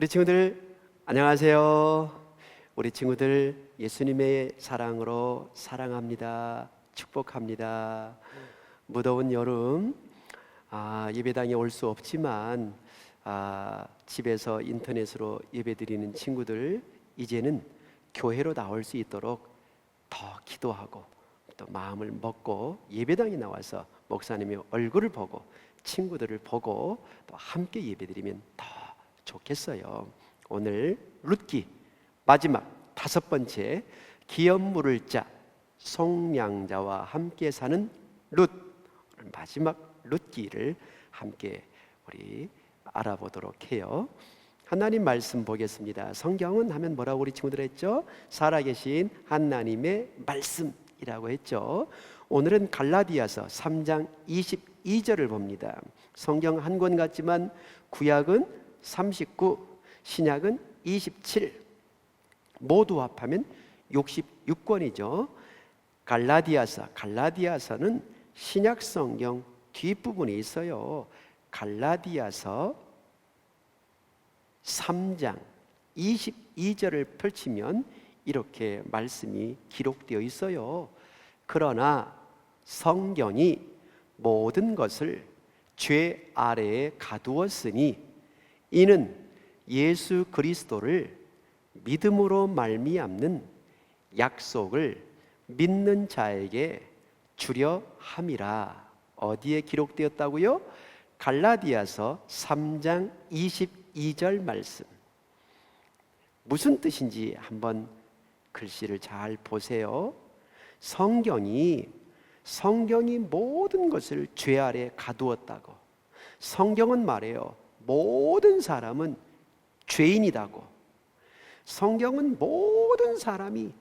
우리 친구들 안녕하세요. 우리 친구들 예수님의 사랑으로 사랑합니다. 축복합니다. 무더운 여름 아, 예배당에 올 수 없지만 아, 집에서 인터넷으로 예배드리는 친구들 이제는 교회로 나올 수 있도록 더 기도하고 또 마음을 먹고 예배당에 나와서 목사님의 얼굴을 보고 친구들을 보고 또 함께 예배드리면 더 좋겠어요. 오늘 룻기 마지막 다섯 번째 기업 물을 자 송량자와 함께 사는 룻 마지막 룻기를 함께 우리 알아보도록 해요. 하나님 말씀 보겠습니다. 성경은 하면 뭐라고 우리 친구들 했죠? 살아계신 하나님의 말씀이라고 했죠. 오늘은 갈라디아서 3장 22절을 봅니다. 성경 한 권 같지만 구약은 39, 신약은 27. 모두 합하면 66권이죠. 갈라디아서, 갈라디아서는 신약 성경 뒷부분에 있어요. 갈라디아서 3장 22절을 펼치면 이렇게 말씀이 기록되어 있어요. 그러나 성경이 모든 것을 죄 아래에 가두었으니 이는 예수 그리스도를 믿음으로 말미암는 약속을 믿는 자에게 주려 함이라. 어디에 기록되었다고요? 갈라디아서 3장 22절 말씀. 무슨 뜻인지 한번 글씨를 잘 보세요. 성경이 성경이 모든 것을 죄 아래 가두었다고. 성경은 말해요. 모든 사람은 죄인이다고. 성경은 모든 사람이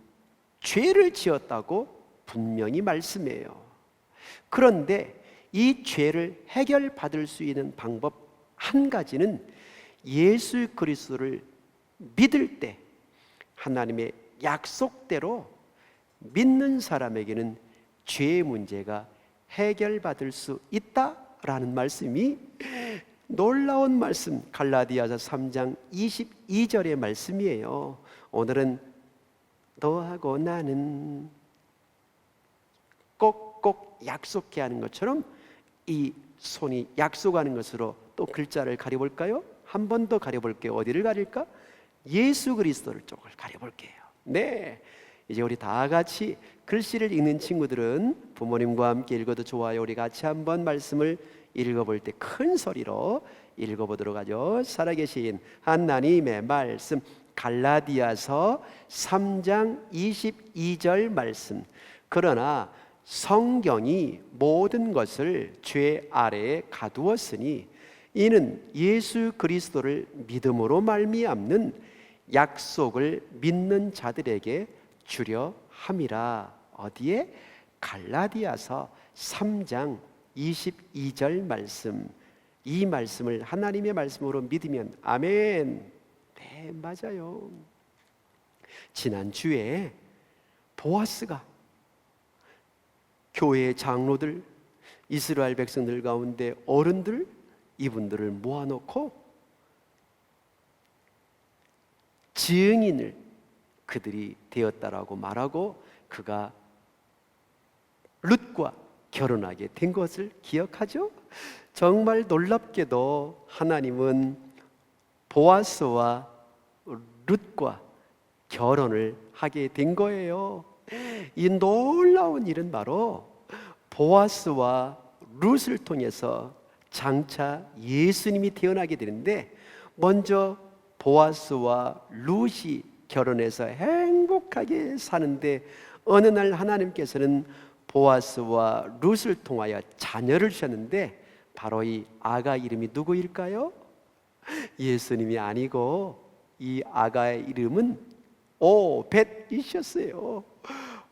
죄를 지었다고 분명히 말씀해요. 그런데 이 죄를 해결받을 수 있는 방법 한 가지는 예수 그리스도를 믿을 때 하나님의 약속대로 믿는 사람에게는 죄의 문제가 해결받을 수 있다라는 말씀이 놀라운 말씀 갈라디아서 3장 22절의 말씀이에요. 오늘은 너하고 나는 꼭꼭 약속해 하는 것처럼 이 손이 약속하는 것으로 또 글자를 가려볼까요? 한 번 더 가려볼게요. 어디를 가릴까? 예수 그리스도를 쪽을 가려볼게요. 네. 이제 우리 다 같이 글씨를 읽는 친구들은 부모님과 함께 읽어도 좋아요. 우리 같이 한번 말씀을 읽어볼 때 큰 소리로 읽어보도록 하죠. 살아계신 하나님의 말씀 갈라디아서 3장 22절 말씀. 그러나 성경이 모든 것을 죄 아래에 가두었으니 이는 예수 그리스도를 믿음으로 말미암는 약속을 믿는 자들에게 주려 함이라. 어디에? 갈라디아서 3장 22절 말씀. 이 말씀을 하나님의 말씀으로 믿으면 아멘. 네, 맞아요. 지난주에 보아스가 교회 장로들, 이스라엘 백성들 가운데 어른들 이분들을 모아놓고 증인을 그들이 되었다라고 말하고 그가 룻과 결혼하게 된 것을 기억하죠? 정말 놀랍게도 하나님은 보아스와 룻과 결혼을 하게 된 거예요. 이 놀라운 일은 바로 보아스와 룻을 통해서 장차 예수님이 태어나게 되는데 먼저 보아스와 룻이 결혼해서 행복하게 사는데 어느 날 하나님께서는 보아스와 룻을 통하여 자녀를 주셨는데 바로 이 아가 이름이 누구일까요? 예수님이 아니고 이 아가의 이름은 오벳이셨어요.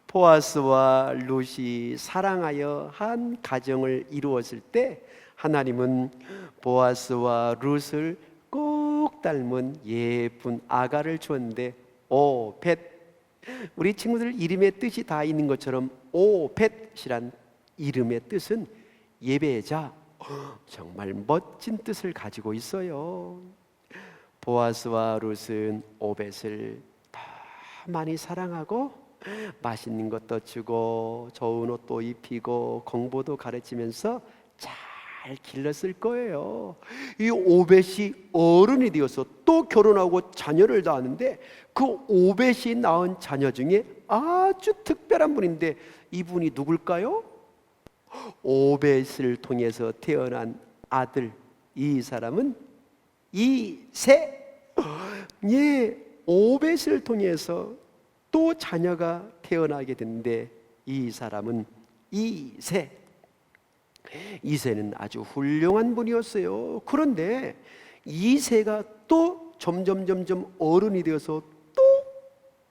보아스와 룻이 사랑하여 한 가정을 이루었을 때 하나님은 보아스와 룻을 꼭 닮은 예쁜 아가를 주었는데 오벳 우리 친구들 이름의 뜻이 다 있는 것처럼 오벳이란 이름의 뜻은 예배자 정말 멋진 뜻을 가지고 있어요. 보아스와 룻은 오벳을 더 많이 사랑하고 맛있는 것도 주고 좋은 옷도 입히고 공부도 가르치면서 잘 길렀을 거예요. 이 오벳이 어른이 되어서 또 결혼하고 자녀를 낳았는데 그 오벳이 낳은 자녀 중에 아주 특별한 분인데 이분이 누굴까요? 오벳을 통해서 태어난 아들 이 사람은 이세 예 오벳을 통해서 또 자녀가 태어나게 됐는데 이 사람은 이세 이세는 아주 훌륭한 분이었어요. 그런데 이세가 또 점점 점점 어른이 되어서 또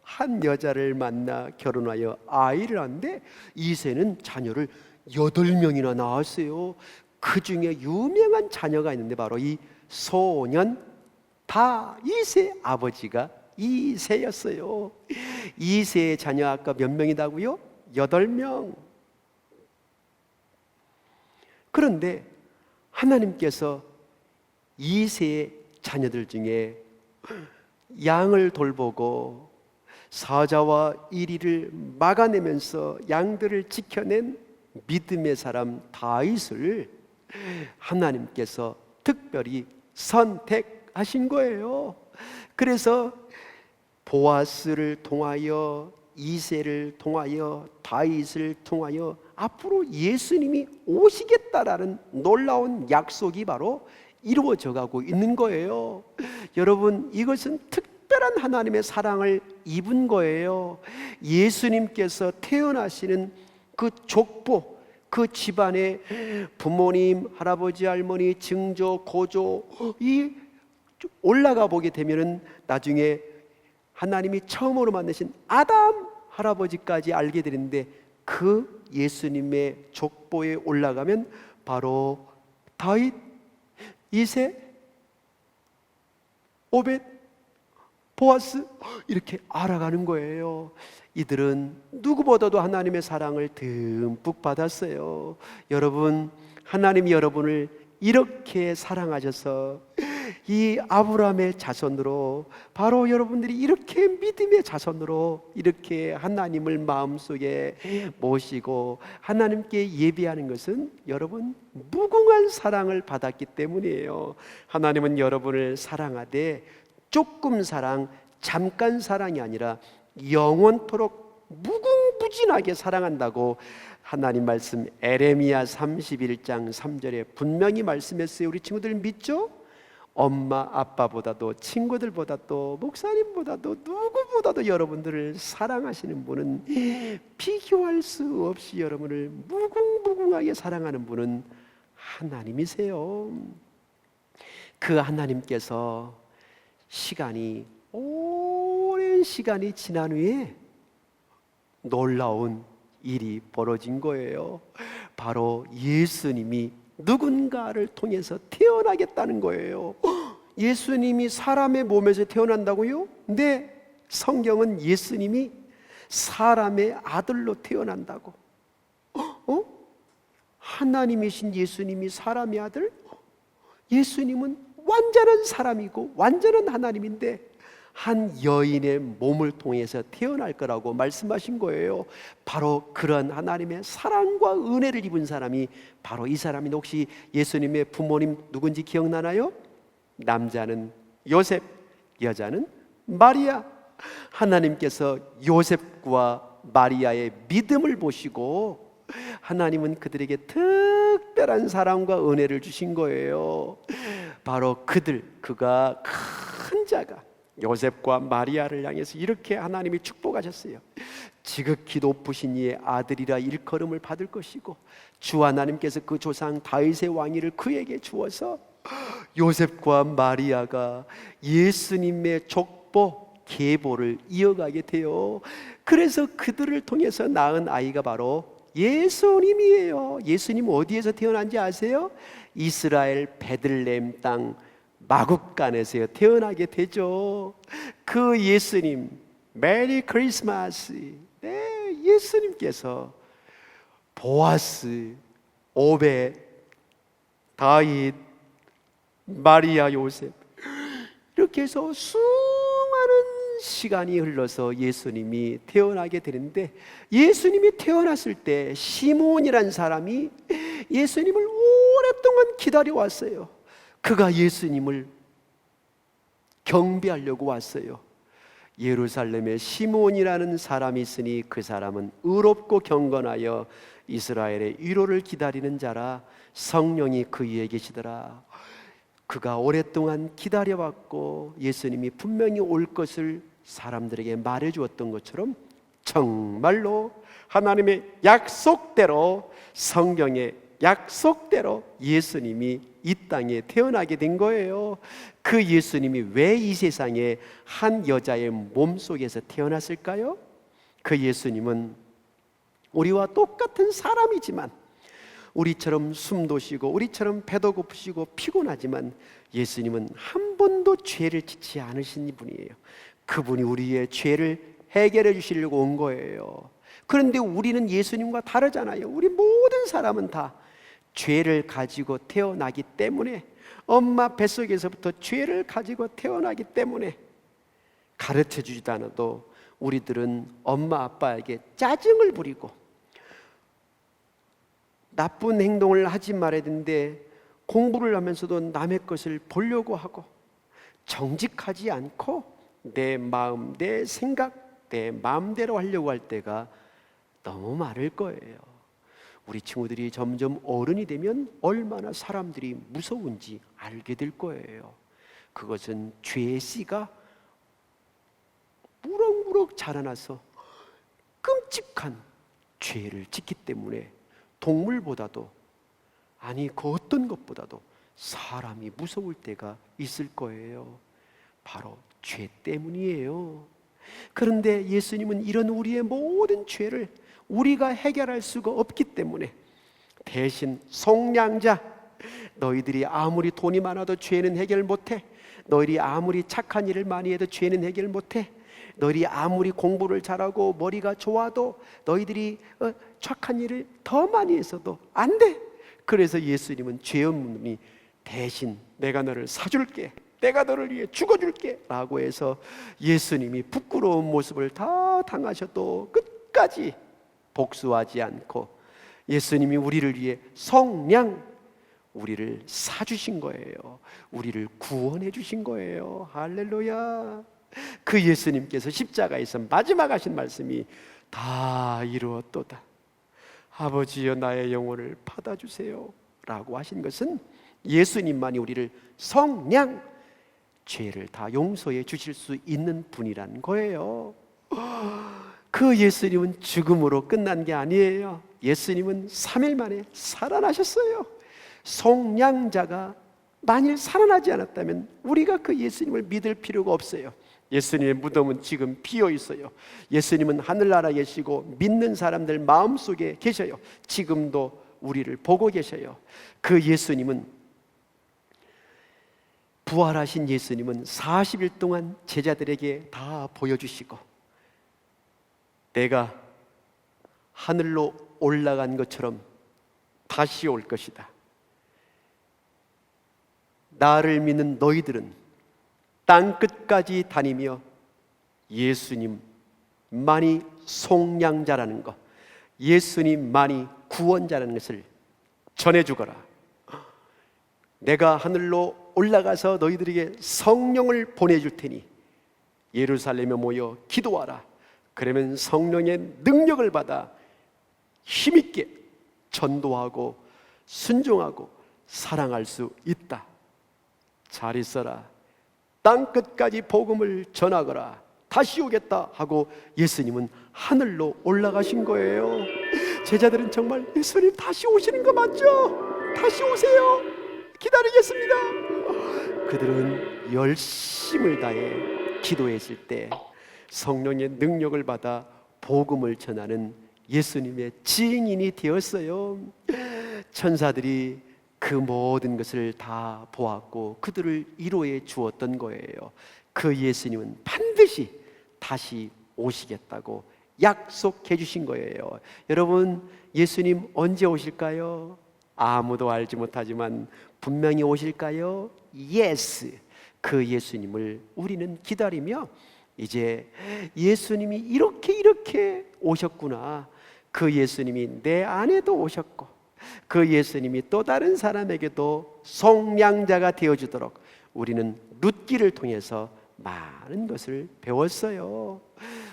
한 여자를 만나 결혼하여 아이를 낳는데 이세는 자녀를 여덟 명이나 낳았어요. 그 중에 유명한 자녀가 있는데 바로 이 소년 다이세 아버지가 이세였어요. 이세의 자녀 아까 몇 명이다고요? 여덟 명. 그런데 하나님께서 이세의 자녀들 중에 양을 돌보고 사자와 이리를 막아내면서 양들을 지켜낸 믿음의 사람 다윗을 하나님께서 특별히 선택하신 거예요. 그래서 보아스를 통하여 이세를 통하여 다윗을 통하여 앞으로 예수님이 오시겠다라는 놀라운 약속이 바로 이루어져 가고 있는 거예요. 여러분, 이것은 특별한 하나님의 사랑을 입은 거예요. 예수님께서 태어나시는 그 족보, 그 집안의 부모님, 할아버지, 할머니, 증조, 고조 이 올라가 보게 되면은 나중에 하나님이 처음으로 만드신 아담 할아버지까지 알게 되는데 그 예수님의 족보에 올라가면 바로 다윗, 이세, 오벳, 보아스 이렇게 알아가는 거예요. 이들은 누구보다도 하나님의 사랑을 듬뿍 받았어요. 여러분, 하나님이 여러분을 이렇게 사랑하셔서 이 아브라함의 자손으로 바로 여러분들이 이렇게 믿음의 자손으로 이렇게 하나님을 마음속에 모시고 하나님께 예배하는 것은 여러분 무궁한 사랑을 받았기 때문이에요. 하나님은 여러분을 사랑하되 조금 사랑, 잠깐 사랑이 아니라 영원토록 무궁무진하게 사랑한다고 하나님 말씀 에레미야 31장 3절에 분명히 말씀했어요. 우리 친구들 믿죠? 엄마 아빠보다도 친구들보다도 목사님보다도 누구보다도 여러분들을 사랑하시는 분은 비교할 수 없이 여러분을 무궁무궁하게 사랑하는 분은 하나님이세요. 그 하나님께서 시간이 오랜 시간이 지난 후에 놀라운 일이 벌어진 거예요. 바로 예수님이 누군가를 통해서 태어나겠다는 거예요. 예수님이 사람의 몸에서 태어난다고요? 네, 성경은 예수님이 사람의 아들로 태어난다고. 어? 하나님이신 예수님이 사람의 아들? 예수님은 완전한 사람이고 완전한 하나님인데 한 여인의 몸을 통해서 태어날 거라고 말씀하신 거예요. 바로 그런 하나님의 사랑과 은혜를 입은 사람이 바로 이 사람이 혹시 예수님의 부모님 누군지 기억나나요? 남자는 요셉, 여자는 마리아. 하나님께서 요셉과 마리아의 믿음을 보시고 하나님은 그들에게 특별한 사랑과 은혜를 주신 거예요. 바로 그들, 그가 큰 자가 요셉과 마리아를 향해서 이렇게 하나님이 축복하셨어요. 지극히 높으신 이의 아들이라 일컬음을 받을 것이고 주 하나님께서 그 조상 다윗의 왕위를 그에게 주어서 요셉과 마리아가 예수님의 족보 계보를 이어가게 돼요. 그래서 그들을 통해서 낳은 아이가 바로 예수님이에요. 예수님 어디에서 태어난지 아세요? 이스라엘 베들레헴 땅 마국간에서 태어나게 되죠. 그 예수님, 메리 크리스마스. 네, 예수님께서 보아스, 오베, 다윗, 마리아, 요셉 이렇게 해서 수많은 시간이 흘러서 예수님이 태어나게 되는데 예수님이 태어났을 때 시몬이란 사람이 예수님을 오랫동안 기다려 왔어요. 그가 예수님을 경배하려고 왔어요. 예루살렘에 시몬이라는 사람이 있으니 그 사람은 의롭고 경건하여 이스라엘의 위로를 기다리는 자라 성령이 그 위에 계시더라. 그가 오랫동안 기다려왔고 예수님이 분명히 올 것을 사람들에게 말해 주었던 것처럼 정말로 하나님의 약속대로 성경의 약속대로 예수님이 이 땅에 태어나게 된 거예요. 그 예수님이 왜 이 세상에 한 여자의 몸 속에서 태어났을까요? 그 예수님은 우리와 똑같은 사람이지만 우리처럼 숨도 쉬고 우리처럼 배도 고프시고 피곤하지만 예수님은 한 번도 죄를 짓지 않으신 분이에요. 그분이 우리의 죄를 해결해 주시려고 온 거예요. 그런데 우리는 예수님과 다르잖아요. 우리 모든 사람은 다 죄를 가지고 태어나기 때문에 엄마 뱃속에서부터 죄를 가지고 태어나기 때문에 가르쳐 주지도 않아도 우리들은 엄마 아빠에게 짜증을 부리고 나쁜 행동을 하지 말아야 되는데 공부를 하면서도 남의 것을 보려고 하고 정직하지 않고 내 마음, 내 생각, 내 마음대로 하려고 할 때가 너무 많을 거예요. 우리 친구들이 점점 어른이 되면 얼마나 사람들이 무서운지 알게 될 거예요. 그것은 죄의 씨가 무럭무럭 자라나서 끔찍한 죄를 짓기 때문에 동물보다도 아니 그 어떤 것보다도 사람이 무서울 때가 있을 거예요. 바로 죄 때문이에요. 그런데 예수님은 이런 우리의 모든 죄를 우리가 해결할 수가 없기 때문에 대신 속량자 너희들이 아무리 돈이 많아도 죄는 해결 못해. 너희들이 아무리 착한 일을 많이 해도 죄는 해결 못해. 너희들이 아무리 공부를 잘하고 머리가 좋아도 너희들이 어, 착한 일을 더 많이 했어도 안 돼. 그래서 예수님은 죄 없는 분이 대신 내가 너를 사줄게. 내가 너를 위해 죽어줄게. 라고 해서 예수님이 부끄러운 모습을 다 당하셔도 끝까지 복수하지 않고 예수님이 우리를 위해 성량 우리를 사주신 거예요. 우리를 구원해 주신 거예요. 할렐루야. 그 예수님께서 십자가에서 마지막 하신 말씀이 다 이루었도다. 아버지여 나의 영혼을 받아주세요. 라고 하신 것은 예수님만이 우리를 성량 죄를 다 용서해 주실 수 있는 분이란 거예요. 그 예수님은 죽음으로 끝난 게 아니에요. 예수님은 3일 만에 살아나셨어요. 송량자가 만일 살아나지 않았다면 우리가 그 예수님을 믿을 필요가 없어요. 예수님의 무덤은 지금 비어 있어요. 예수님은 하늘나라에 계시고 믿는 사람들 마음속에 계셔요. 지금도 우리를 보고 계셔요. 그 예수님은 부활하신 예수님은 40일 동안 제자들에게 다 보여주시고 내가 하늘로 올라간 것처럼 다시 올 것이다. 나를 믿는 너희들은 땅 끝까지 다니며 예수님만이 속량자라는 것, 예수님만이 구원자라는 것을 전해주거라. 내가 하늘로 올라가서 너희들에게 성령을 보내줄 테니 예루살렘에 모여 기도하라. 그러면 성령의 능력을 받아 힘있게 전도하고 순종하고 사랑할 수 있다. 잘 있어라. 땅 끝까지 복음을 전하거라. 다시 오겠다 하고 예수님은 하늘로 올라가신 거예요. 제자들은 정말 예수님 다시 오시는 거 맞죠? 다시 오세요. 기다리겠습니다. 그들은 열심을 다해 기도했을 때 성령의 능력을 받아 복음을 전하는 예수님의 증인이 되었어요. 천사들이 그 모든 것을 다 보았고 그들을 위로해 주었던 거예요. 그 예수님은 반드시 다시 오시겠다고 약속해 주신 거예요. 여러분, 예수님 언제 오실까요? 아무도 알지 못하지만 분명히 오실까요? Yes. 그 예수님을 우리는 기다리며 이제 예수님이 이렇게 이렇게 오셨구나. 그 예수님이 내 안에도 오셨고 그 예수님이 또 다른 사람에게도 속량자가 되어 주도록 우리는 룻기를 통해서 많은 것을 배웠어요.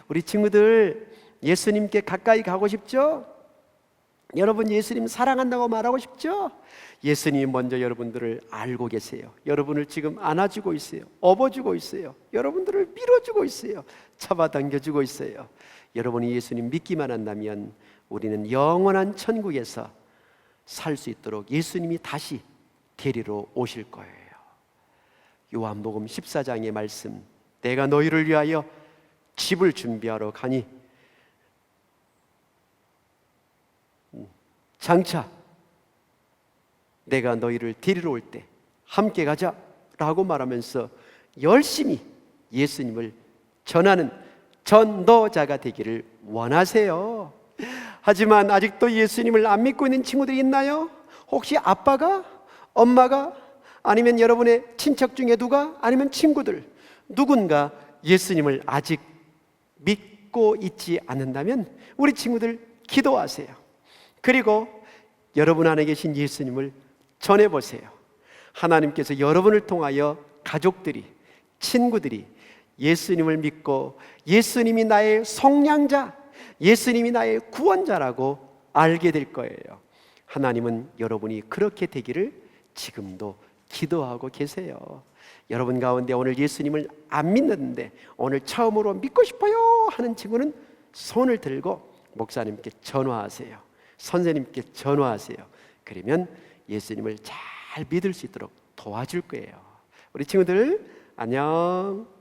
우리 친구들 예수님께 가까이 가고 싶죠? 여러분 예수님 사랑한다고 말하고 싶죠? 예수님이 먼저 여러분들을 알고 계세요. 여러분을 지금 안아주고 있어요. 업어주고 있어요. 여러분들을 밀어주고 있어요. 잡아당겨주고 있어요. 여러분이 예수님 믿기만 한다면 우리는 영원한 천국에서 살 수 있도록 예수님이 다시 데리러 오실 거예요. 요한복음 14장의 말씀 내가 너희를 위하여 집을 준비하러 가니 장차 내가 너희를 데리러 올 때 함께 가자 라고 말하면서 열심히 예수님을 전하는 전도자가 되기를 원하세요. 하지만 아직도 예수님을 안 믿고 있는 친구들이 있나요? 혹시 아빠가 엄마가 아니면 여러분의 친척 중에 누가 아니면 친구들 누군가 예수님을 아직 믿고 있지 않는다면 우리 친구들 기도하세요. 그리고 여러분 안에 계신 예수님을 전해 보세요. 하나님께서 여러분을 통하여 가족들이 친구들이 예수님을 믿고 예수님이 나의 속량자, 예수님이 나의 구원자라고 알게 될 거예요. 하나님은 여러분이 그렇게 되기를 지금도 기도하고 계세요. 여러분 가운데 오늘 예수님을 안 믿는데 오늘 처음으로 믿고 싶어요 하는 친구는 손을 들고 목사님께 전화하세요. 선생님께 전화하세요. 그러면 예수님을 잘 믿을 수 있도록 도와줄 거예요. 우리 친구들 안녕.